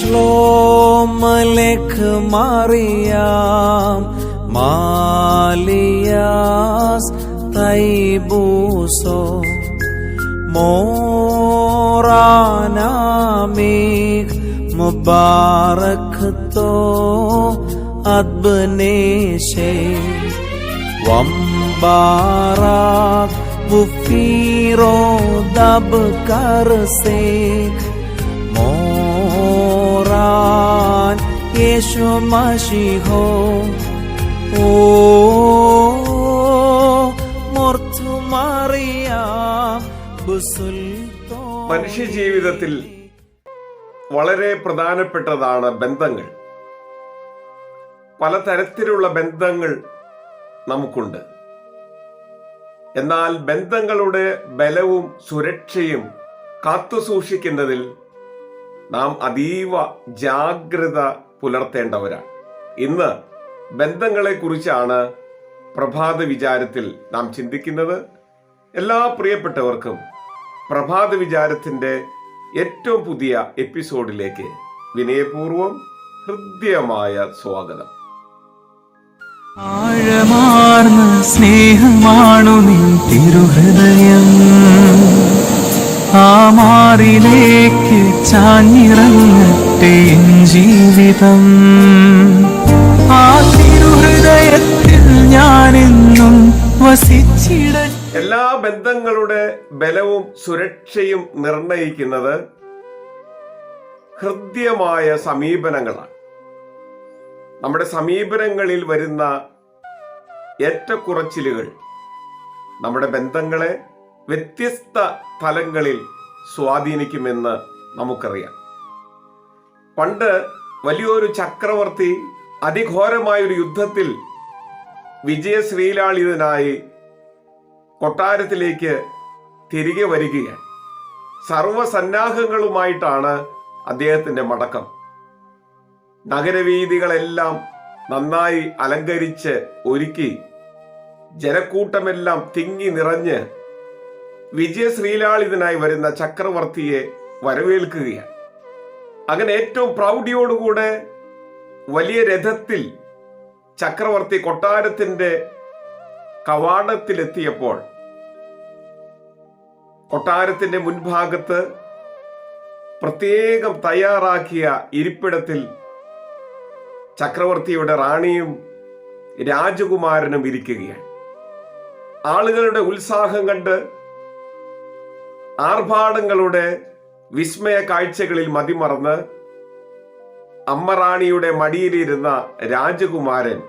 श्लोम लेख मारियाम मालियास तैबूसो मोरानामिक मुबारक तो अदबने से वम्बारा बुफीरो दब कर से യേശു മഷിഹോ. ഓ മനുഷ്യ ജീവിതത്തിൽ വളരെ പ്രധാനപ്പെട്ടതാണ് ബന്ധങ്ങൾ. പലതരത്തിലുള്ള ബന്ധങ്ങൾ നമുക്കുണ്ട്. എന്നാൽ ബന്ധങ്ങളുടെ ബലവും സുരക്ഷയും കാത്തുസൂക്ഷിക്കുന്നതിൽ നാം അതീവ ജാഗ്രത പുലർത്തേണ്ടവരാണ്. ഇന്ന് ബന്ധങ്ങളെക്കുറിച്ചാണ് പ്രഭാത വിചാരത്തിൽ നാം ചിന്തിക്കുന്നത്. എല്ലാ പ്രിയപ്പെട്ടവർക്കും പ്രഭാത വിചാരത്തിന്റെ ഏറ്റവും പുതിയ എപ്പിസോഡിലേക്ക് വിനയപൂർവം ഹൃദ്യമായ സ്വാഗതം. ആഴമാർന്ന സ്നേഹമാണു നിൻ തിരുഹൃദയം. ആ മാറിലേക്ക് ചാഞ്ഞിറങ്ങട്ടെ ജീവിതം. ആ തിരുഹൃദയത്തിൽ ഞാനെന്നും വസിച്ചിട എല്ലാ ബന്ധങ്ങളുടെ ബലവും സുരക്ഷയും നിർണയിക്കുന്നത് ഹൃദ്യമായ സമീപനങ്ങളാണ്. നമ്മുടെ സമീപനങ്ങളിൽ വരുന്ന ഏറ്റക്കുറച്ചിലുകൾ നമ്മുടെ ബന്ധങ്ങളെ വ്യത്യസ്ത തലങ്ങളിൽ സ്വാധീനിക്കുമെന്ന് നമുക്കറിയാം. പണ്ട് വലിയൊരു ചക്രവർത്തി അതിഘോരമായൊരു യുദ്ധത്തിൽ വിജയശ്രീലാളിതനായി കൊട്ടാരത്തിലേക്ക് തിരികെ വരികയാണ്. സർവസന്നാഹങ്ങളുമായിട്ടാണ് അദ്ദേഹത്തിന്റെ മടക്കം. നഗരവീതികളെല്ലാം നന്നായി അലങ്കരിച്ച് ഒരുക്കി ജനക്കൂട്ടമെല്ലാം തിങ്ങി നിറഞ്ഞ് വിജയശ്രീലാളിതനായി വരുന്ന ചക്രവർത്തിയെ വരവേൽക്കുകയാണ്. അങ്ങനെ ഏറ്റവും പ്രൗഢിയോടുകൂടെ വലിയ രഥത്തിൽ ചക്രവർത്തി കൊട്ടാരത്തിന്റെ കവാടത്തിലെത്തിയപ്പോൾ കൊട്ടാരത്തിന്റെ മുൻഭാഗത്ത് പ്രത്യേകം തയ്യാറാക്കിയ ഇരിപ്പിടത്തിൽ ചക്രവർത്തിയുടെ റാണിയും രാജകുമാരനും ഇരിക്കുകയാണ്. ആളുകളുടെ ഉത്സാഹം കണ്ട് ആർഭാടങ്ങളുടെ വിസ്മയ കാഴ്ചകളിൽ മതിമറന്ന് അമ്മറാണിയുടെ മടിയിലിരുന്ന രാജകുമാരൻ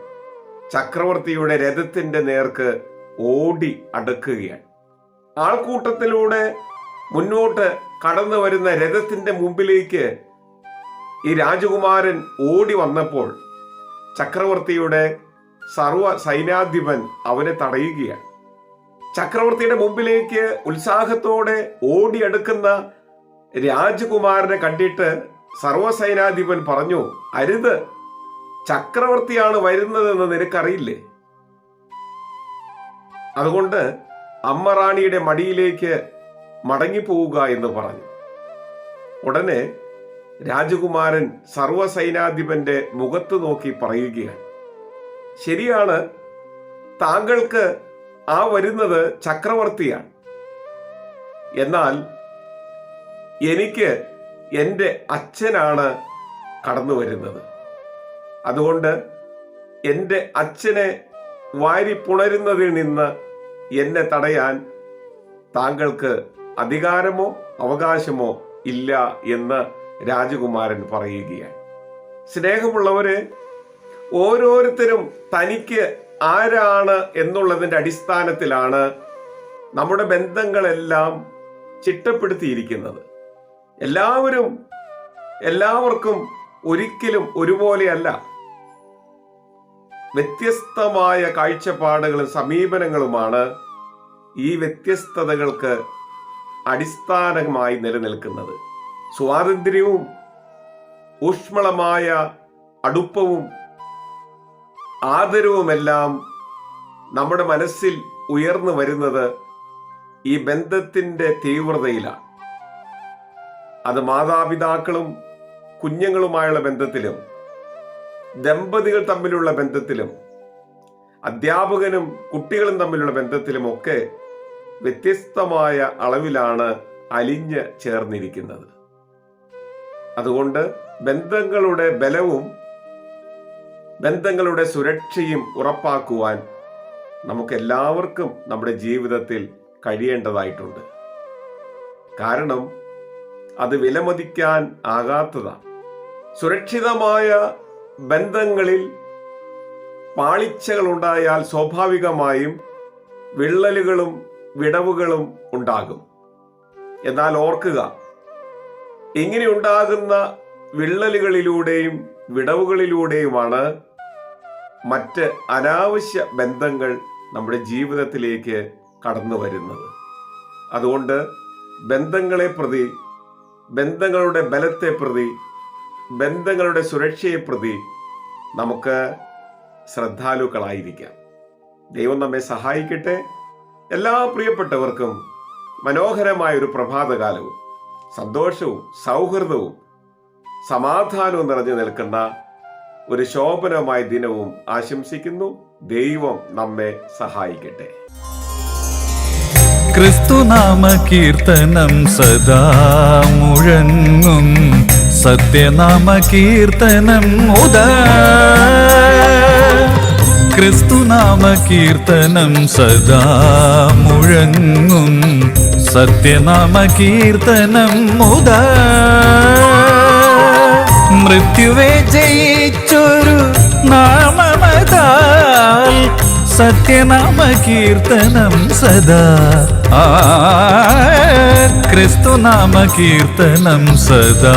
ചക്രവർത്തിയുടെ രഥത്തിന്റെ നേർക്ക് ഓടി അടുക്കുകയാണ്. ആൾക്കൂട്ടത്തിലൂടെ മുന്നോട്ട് കടന്നു വരുന്ന രഥത്തിന്റെ മുമ്പിലേക്ക് ഈ രാജകുമാരൻ ഓടി വന്നപ്പോൾ ചക്രവർത്തിയുടെ സർവ സൈന്യാധിപൻ അവനെ തടയുകയാണ്. ചക്രവർത്തിയുടെ മുമ്പിലേക്ക് ഉത്സാഹത്തോടെ ഓടിയെടുക്കുന്ന രാജകുമാരനെ കണ്ടിട്ട് സർവസൈനാധിപൻ പറഞ്ഞു അരുത് ചക്രവർത്തിയാണ് വരുന്നതെന്ന് നിനക്കറിയില്ലേ? അതുകൊണ്ട് അമ്മ റാണിയുടെ മടിയിലേക്ക് മടങ്ങിപ്പോവുക എന്ന് പറഞ്ഞു. ഉടനെ രാജകുമാരൻ സർവസൈനാധിപന്റെ മുഖത്ത് നോക്കി പറയുകയാണ് ശരിയാണ് താങ്കൾക്ക് ആ വരുന്നത് ചക്രവർത്തിയാണ്. എന്നാൽ എനിക്ക് എന്റെ അച്ഛനാണ് കടന്നു വരുന്നത്. അതുകൊണ്ട് എന്റെ അച്ഛനെ വാരി പുണരുന്നതിൽ നിന്ന് എന്നെ തടയാൻ താങ്കൾക്ക് അധികാരമോ അവകാശമോ ഇല്ല എന്ന് രാജകുമാരൻ പറയുകയാണ്. സ്നേഹമുള്ളവരെ ഓരോരുത്തരും തനിക്ക് ആരാണ് എന്നുള്ളതിന്റെ അടിസ്ഥാനത്തിലാണ് നമ്മുടെ ബന്ധങ്ങളെല്ലാം ചിട്ടപ്പെടുത്തിയിരിക്കുന്നത്. എല്ലാവരും എല്ലാവർക്കും ഒരിക്കലും ഒരുപോലെയല്ല. വ്യത്യസ്തമായ കാഴ്ചപ്പാടുകളും സമീപനങ്ങളുമാണ് ഈ വ്യത്യസ്തതകൾക്ക് അടിസ്ഥാനമായി നിലനിൽക്കുന്നത്. സ്വാതന്ത്ര്യവും ഊഷ്മളമായ അടുപ്പവും ആദരവുമെല്ലാം നമ്മുടെ മനസ്സിൽ ഉയർന്നു വരുന്നത് ഈ ബന്ധത്തിന്റെ തീവ്രതയിലാണ്. അത് മാതാപിതാക്കളും കുഞ്ഞുങ്ങളുമായുള്ള ബന്ധത്തിലും ദമ്പതികൾ തമ്മിലുള്ള ബന്ധത്തിലും അധ്യാപകനും കുട്ടികളും തമ്മിലുള്ള ബന്ധത്തിലും ഒക്കെ വ്യത്യസ്തമായ അളവിലാണ് അലിഞ്ഞ് ചേർന്നിരിക്കുന്നത്. അതുകൊണ്ട് ബന്ധങ്ങളുടെ ബലവും ബന്ധങ്ങളുടെ സുരക്ഷയും ഉറപ്പാക്കുവാൻ നമുക്ക് എല്ലാവർക്കും നമ്മുടെ ജീവിതത്തിൽ കഴിയേണ്ടതായിട്ടുണ്ട്. കാരണം അത് വിലമതിക്കാൻ ആകാത്തതാണ് സുരക്ഷിതമായ ബന്ധങ്ങളിൽ പാളിച്ചകൾ ഉണ്ടായാൽ സ്വാഭാവികമായും വിള്ളലുകളും വിടവുകളും ഉണ്ടാകും. എന്നാൽ ഓർക്കുക ഇങ്ങനെ ഉണ്ടാകുന്ന വിള്ളലുകളിലൂടെയും വിടവുകളിലൂടെയുമാണ് മറ്റ് അനാവശ്യ ബന്ധങ്ങൾ നമ്മുടെ ജീവിതത്തിലേക്ക് കടന്നു വരുന്നത്. അതുകൊണ്ട് ബന്ധങ്ങളെ പ്രതി ബന്ധങ്ങളുടെ ബലത്തെ പ്രതി ബന്ധങ്ങളുടെ സുരക്ഷയെ പ്രതി നമുക്ക് ശ്രദ്ധാലുക്കളായിരിക്കാം. ദൈവം നമ്മെ സഹായിക്കട്ടെ. എല്ലാ പ്രിയപ്പെട്ടവർക്കും മനോഹരമായ ഒരു പ്രഭാതകാലവും സന്തോഷവും സൗഹൃദവും സമാധാനവും നിറഞ്ഞു നിൽക്കുന്ന ഒരു ശോഭനമായ ദിനവും ആശംസിക്കുന്നു. ദൈവം നമ്മെ സഹായിക്കട്ടെ. ക്രിസ്തുനാമ കീർത്തനം സദാ മുഴങ്ങും. സത്യനാമ കീർത്തനം ഉദ. ക്രിസ്തുനാമ കീർത്തനം സദാ മുഴങ്ങും. സത്യനാമ കീർത്തനം മുത മൃത്യുവെ ജയിച്ചൊരു സത്യനാമ കീർത്തനം സദാ. ക്രിസ്തുനാമ കീർത്തനം സദാ.